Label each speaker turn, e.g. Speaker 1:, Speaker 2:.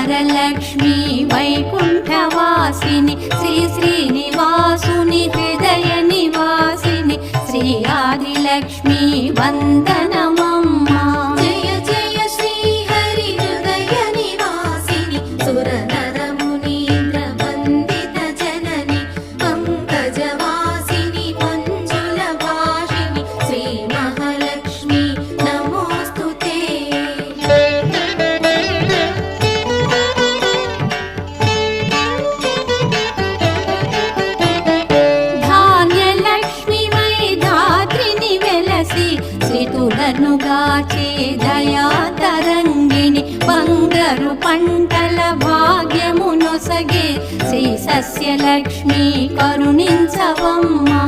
Speaker 1: వరలక్ష్మి వైకుంఠవాసిని శ్రీ శ్రీనివాసుని హృదయ నివాసిని శ్రీ ఆదిలక్ష్మి వందనమా? ధాత్రిని శ్రీతులను గాచే దయా తరంగిణి బంగారు పంటల భాగ్యమునొసగే శ్రీ సస్యలక్ష్మి కరుణించవమ్మ.